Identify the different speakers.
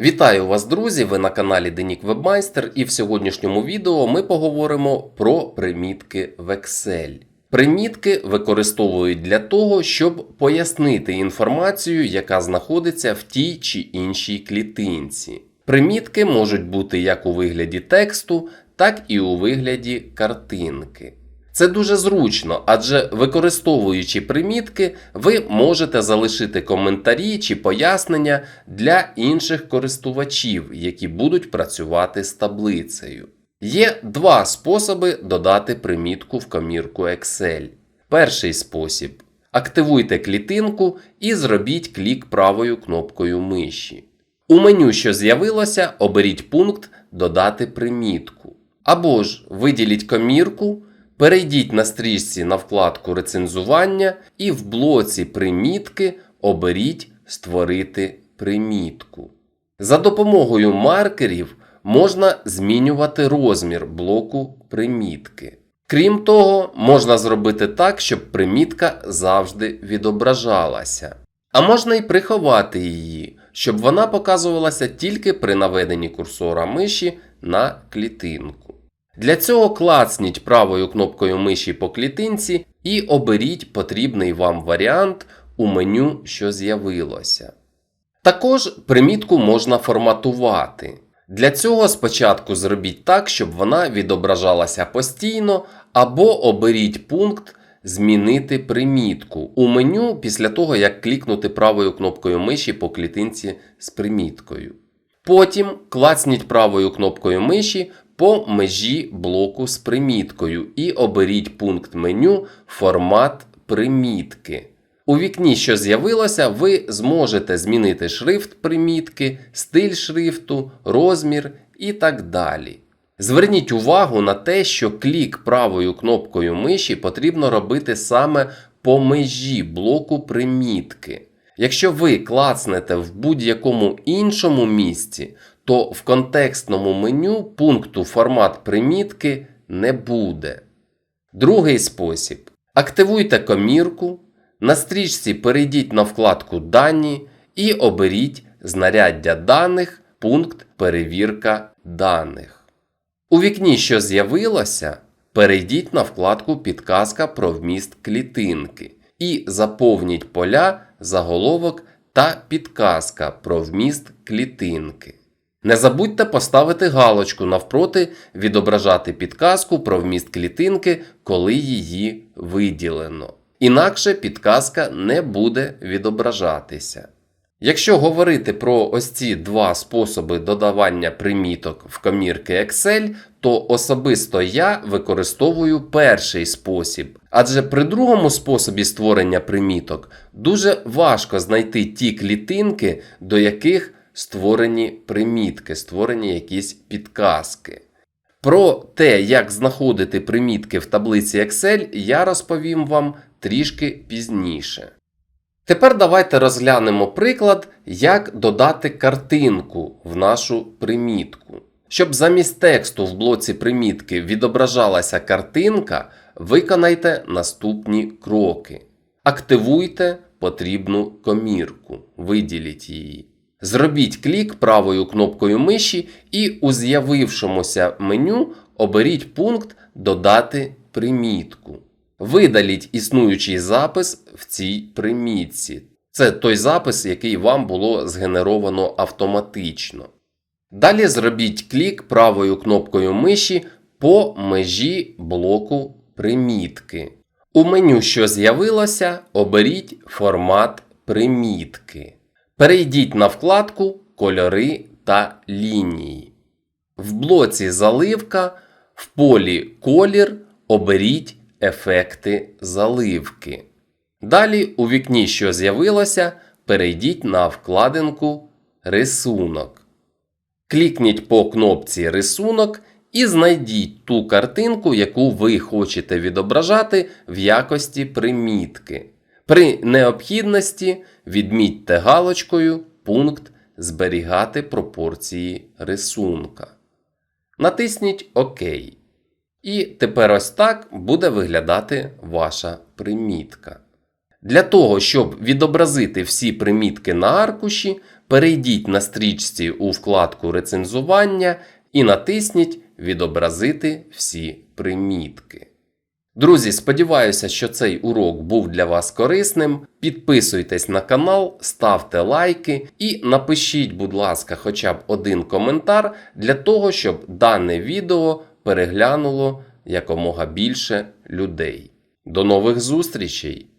Speaker 1: Вітаю вас, друзі! Ви на каналі Денік Вебмайстер, і в сьогоднішньому відео ми поговоримо про примітки в Excel. Примітки використовують для того, щоб пояснити інформацію, яка знаходиться в тій чи іншій клітинці. Примітки можуть бути як у вигляді тексту, так і у вигляді картинки. Це дуже зручно, адже використовуючи примітки, ви можете залишити коментарі чи пояснення для інших користувачів, які будуть працювати з таблицею. Є два способи додати примітку в комірку Excel. Перший спосіб. Активуйте клітинку і зробіть клік правою кнопкою миші. У меню, що з'явилося, оберіть пункт Додати примітку. Або ж виділіть комірку. Перейдіть на стрічці на вкладку рецензування і в блоці примітки оберіть Створити примітку. За допомогою маркерів можна змінювати розмір блоку примітки. Крім того, можна зробити так, щоб примітка завжди відображалася. А можна й приховати її, щоб вона показувалася тільки при наведенні курсора миші на клітинку. Для цього клацніть правою кнопкою миші по клітинці і оберіть потрібний вам варіант у меню, що з'явилося. Також примітку можна форматувати. Для цього спочатку зробіть так, щоб вона відображалася постійно, або оберіть пункт Змінити примітку у меню після того, як клікнути правою кнопкою миші по клітинці з приміткою. Потім клацніть правою кнопкою миші по межі блоку з приміткою і оберіть пункт меню Формат примітки. У вікні, що з'явилося, ви зможете змінити шрифт примітки, стиль шрифту, розмір і так далі. Зверніть увагу на те, що клік правою кнопкою миші потрібно робити саме по межі блоку примітки. Якщо ви клацнете в будь-якому іншому місці, то в контекстному меню пункту формат примітки не буде. Другий спосіб. Активуйте комірку, на стрічці перейдіть на вкладку Дані і оберіть знаряддя даних, пункт Перевірка даних. У вікні, що з'явилося, перейдіть на вкладку Підказка про вміст клітинки і заповніть поля, заголовок та підказка про вміст клітинки. Не забудьте поставити галочку навпроти відображати підказку про вміст клітинки, коли її виділено. Інакше підказка не буде відображатися. Якщо говорити про ось ці два способи додавання приміток в комірки Excel, то особисто я використовую перший спосіб. Адже при другому способі створення приміток дуже важко знайти ті клітинки, до яких створені примітки, створені якісь підказки. Про те, як знаходити примітки в таблиці Excel, я розповім вам трішки пізніше. Тепер давайте розглянемо приклад, як додати картинку в нашу примітку. Щоб замість тексту в блоці примітки відображалася картинка, виконайте наступні кроки. Активуйте потрібну комірку, виділіть її. Зробіть клік правою кнопкою миші і у з'явившомуся меню оберіть пункт Додати примітку. Видаліть існуючий запис в цій примітці. Це той запис, який вам було згенеровано автоматично. Далі зробіть клік правою кнопкою миші по межі блоку примітки. У меню, що з'явилося, оберіть формат примітки. Перейдіть на вкладку Кольори та лінії. В блоці Заливка в полі Колір оберіть Ефекти заливки. Далі у вікні, що з'явилося, перейдіть на вкладинку Рисунок. Клікніть по кнопці Рисунок і знайдіть ту картинку, яку ви хочете відображати в якості примітки. При необхідності відмітьте галочкою пункт Зберігати пропорції рисунка. Натисніть ОК. І тепер ось так буде виглядати ваша примітка. Для того, щоб відобразити всі примітки на аркуші, перейдіть на стрічці у вкладку рецензування і натисніть Відобразити всі примітки. Друзі, сподіваюся, що цей урок був для вас корисним. Підписуйтесь на канал, ставте лайки і напишіть, будь ласка, хоча б один коментар для того, щоб дане відео переглянуло якомога більше людей. До нових зустрічей!